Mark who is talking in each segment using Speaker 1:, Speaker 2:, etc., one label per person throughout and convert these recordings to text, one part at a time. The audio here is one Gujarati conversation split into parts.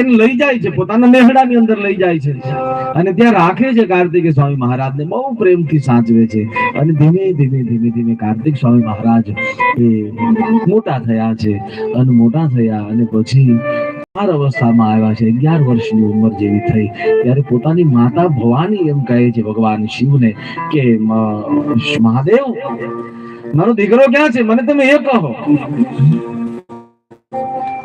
Speaker 1: એને લઈ જાય છે, પોતાના નેહડાની અંદર લઈ જાય છે. અને ત્યાં રાખે છે કાર્તિકે સ્વામી મહારાજને, બહુ પ્રેમથી સાચવે છે. અને ધીમે ધીમે ધીમે ધીમે કાર્તિક સ્વામી મહારાજ એ મોટા થયા છે. અને મોટા થયા અને પછી ચાર અવસ્થામાં આવ્યા છે. અગિયાર વર્ષની ઉંમર જેવી થઈ. ત્યારે પોતાની માતા ભવાની એમ કહે છે ભગવાન શિવને કે મહાદેવ, મારો દીકરો ક્યાં છે? મને તમે એ કહો.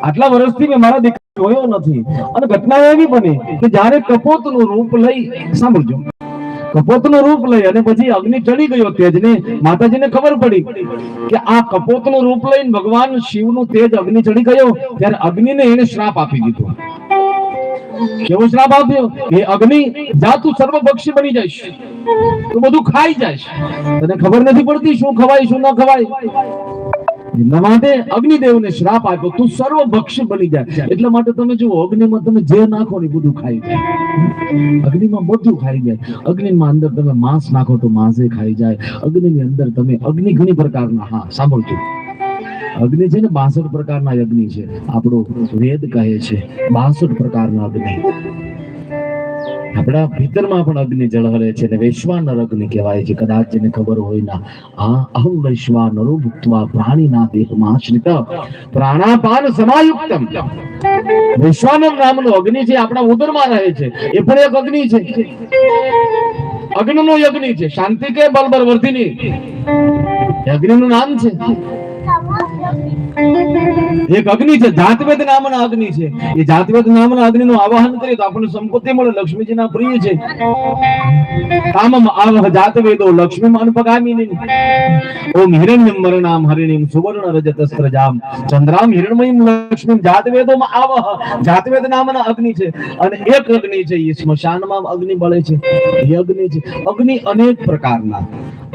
Speaker 1: આટલા વર્ષથી મેં મારા દીકરા જોયો નથી. અને ઘટના એવી બની કે જ્યારે કપોતનું રૂપ લઈ, સાંભળજો. કપોતનું રૂપ લઈ અને પછી અગ્નિ ચડી ગયો તેજને, માતાજીને ખબર પડી કે આ કપોતનું રૂપ લઈને ભગવાન શિવનું તેજ અગ્નિ ચડી ગયો, ત્યારે અગ્નિને એને શ્રાપ આપી દીધો. કેવો શ્રાપ આપ્યો? એ અગ્નિ, જા તું સર્વભક્ષી બની જઈશ. તું બધું ખાઈ જઈશ. તને ખબર નથી પડતી શું ખવાય, શું ન ખવાય? માટે અગ્નિદેવને શ્રાપ આપ્યો તું સર્વભક્ષી બની જાય એટલા માટે તમે જુઓ અગ્નિમાં તમે જે નાખો ને બધું ખાઈ જાય. અગ્નિમાં બધું ખાઈ જાય. અગ્નિમાં અંદર તમે માંસ નાખો તો માંસે ખાઈ જાય. અગ્નિની અંદર તમે અગ્નિ ઘણી પ્રકારના હા સાંભળજો. અગ્નિ છે ને બાસઠ પ્રકારના અગ્નિ છે. આપણો વેદ કહે છે બાસઠ પ્રકારના અગ્નિ. આપણા ભીતરમાં પણ અગ્નિ જળહરે છે ને વૈશ્વાનર અગ્નિ કહેવાય છે. કદાચ જેને ખબર હોય ના. આ અહમ વૈશ્વાનરો ભૂક્તવા પ્રાણીના દેહમાં આશ્રિત. પ્રાણાપાન સમાયુક્તમ. વૈશ્વાનર નામનો અગ્નિ છે આપણા ઉદરમાં રહે છે, એ પણ એક અગ્નિ છે. અગ્નિનો યજ્ઞ છે. શાંતિ કે બલબર વર્ધિની? અગ્નિનું નામ છે. એક અગ્નિ છે, જાતવેદ નામના અગ્નિ છે. એ જાતવેદ નામના અગ્નિનું આવાહન કરીએ તો આપણને સંપત્તિ મળે, લક્ષ્મીજીના પ્રિય છે. કામમ આવહ જાતવેદો લક્ષ્મી અનુપગામિની ઓમ હિરણ્યમ મરણામ હરિણીમ સુવર્ણ રજતસ્ત્રજામ. ચંદ્રામ હિરણમયમ લક્ષ્મીમ જાતવેદોમાં આવહ. જાતવેદ નામના અગ્નિ છે અને એક અગ્નિ છે એ સ્મશાનમાં અગ્નિ બળે છે. એ અગ્નિ છે. અગ્નિ અનેક પ્રકારના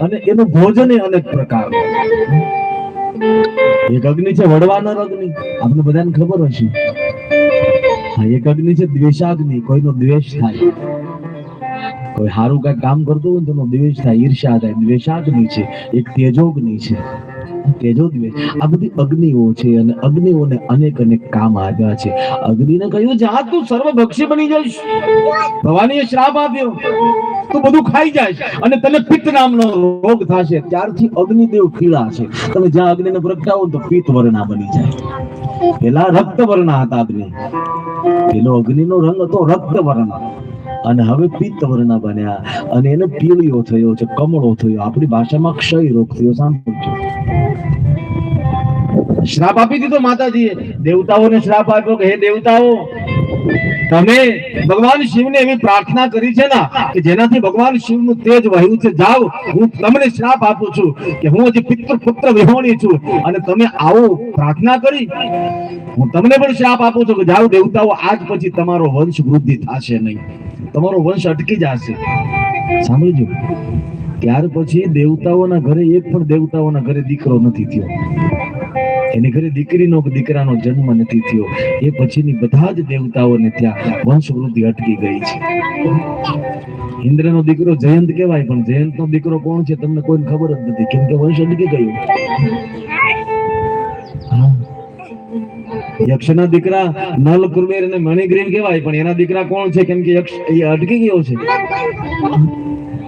Speaker 1: અને એનું ભોજન અનેક પ્રકારનું. એક અગ્નિ છે, વડવાનો અગ્નિ આપણે બધાને ખબર હશે. હા, એક અગ્નિ છે, દ્વેષાગ્નિ. કોઈનો દ્વેષ થાય. કોઈ સારું કઈ કામ કરતું હોય તેનો દ્વેષ થાય ઈર્ષા થાય. દ્વેષાગ્નિ છે. એક તેજોગ્નિ છે. તેજો દ્વેષ. આ બધી અગ્નિઓ છે અને અગ્નિઓને અનેક અનેક કામ આવ્યા છે. અગ્નિને કહ્યું આ તું, સર્વભક્ષી બની જઈશ. ભવાનીએ શ્રાપ આપ્યો. તું બધું ખાઈ જાય અને તને પિત્ત નામનો રોગ થશે. ત્યારથી અગ્નિદેવ ખીલા છે. તમે જ્યાં અગ્નિને પ્રગટાવો તો પિત્ત વર્ણા બની જાય. પેલા રક્ત વર્ણા હતા અગ્નિ. પેલો અગ્નિનો રંગ હતો રક્ત વર્ણ. અને હવે પિત્ત વર્ણા બન્યા. અને એને પીળીઓ થયો છે, કમળો થયો. આપણી ભાષામાં ક્ષય રોગ થયો. સાંભળજો. શ્રાપ આપી દીધો માતાજીએ. દેવતાઓને શ્રાપ આપ્યો કે, હે દેવતાઓ તમે ભગવાન શિવને એવી પ્રાર્થના કરી છે ને કે જેનાથી ભગવાન શિવનું તેજ વહ્યું છે, જાઓ, હું તમને શ્રાપ આપું છું કે હું હજી પિતૃ પુત્ર વિહોણી છું અને તમે આવો પ્રાર્થના કરી. હું તમને પણ શ્રાપ આપું છું કે જાઓ દેવતાઓ, આજ પછી તમારો વંશ વૃદ્ધિ થશે નહીં. તમારો વંશ અટકી જશે. સાંભળજો. ત્યાર પછી દેવતાઓના ઘરે એક પણ દેવતાઓના ઘરે દીકરો નથી થયો. એની ઘરે દીકરીનો દીકરાનો જન્મ નથી થયો. એ પછીની બધા જ દેવતાઓને ત્યાં વંશ વૃદ્ધિ અટકી ગઈ છે. ઇન્દ્રનો દીકરો જયંત કહેવાય, પણ જયંતનો દીકરો કોણ છે તમને કોઈને ખબર જ નથી, કેમ કે વંશ અટકી ગયું. યક્ષના દીકરા નલ કુરમેર અને મણિગ્રીન કહેવાય, પણ એના દીકરા કોણ છે? કેમ કે યક્ષ એ અટકી ગયો છે.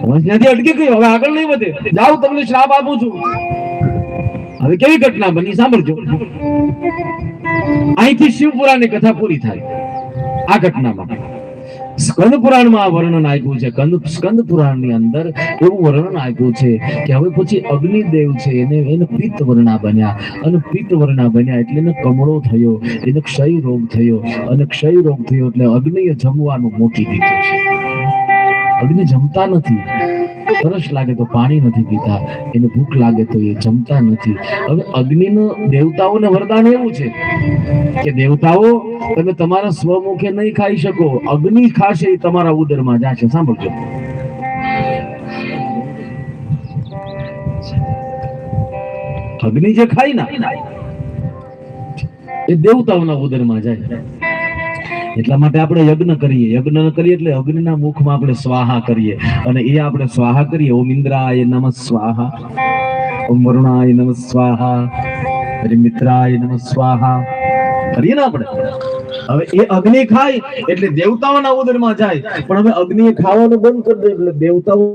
Speaker 1: વંશ નથી અટકી ગયો, હવે આગળ નહીં વધે. જાઓ તમને શ્રાપ આપું છું. હવે કેવી ઘટના બની? સાંભળજો. અહીંથી શિવપુરાણની કથા પૂરી થાય. આ ઘટનામાં સ્કંદ પુરાણમાં આ વર્ણન આપ્યું છે. કંદ, સ્કંદ પુરાણની અંદર એવું વર્ણન આપ્યું છે કે હવે પછી અગ્નિદેવ છે, એને એને પિત્ત વર્ણા બન્યા. અને પિત્ત વર્ણા બન્યા એટલે એને કમળો થયો, એને ક્ષય રોગ થયો. અને ક્ષય રોગ થયો એટલે અગ્નિએ જમવાનું મૂકી દીધું છે. અગ્નિ જમતા નથી. તરસ લાગે તો પાણી નથી પીતા, એને ભૂખ લાગે તો એ જમતા નથી. હવે અગ્નિનો દેવતાઓને વરદાન એવું છે કે દેવતાઓ તમે તમારા સ્વમુખે નહીં ખાઈ શકો, અગ્નિ ખાશે એ તમારા ઉદરમાં જશે. સાંભળજો. અગ્નિ જે ખાઈ ના, એ દેવતાઓના ઉદરમાં જાય. એટલા માટે આપણે યજ્ઞ કરીએ. યજ્ઞ કરીએ એટલે અગ્નિના મુખમાં આપણે સ્વાહા કરીએ. અને એ આપણે સ્વાહા કરીએ. ઓમ ઇન્દ્રાય નમ સ્વાહા. ઓમ વરુણાય નમ સ્વાહા. મિત્રાય નમ સ્વાહા. કરીએ ને આપણે? હવે એ અગ્નિ ખાય એટલે દેવતાઓના ઉદરમાં જાય. પણ હવે અગ્નિ ખાવાનું બંધ કરી દે એટલે દેવતાઓ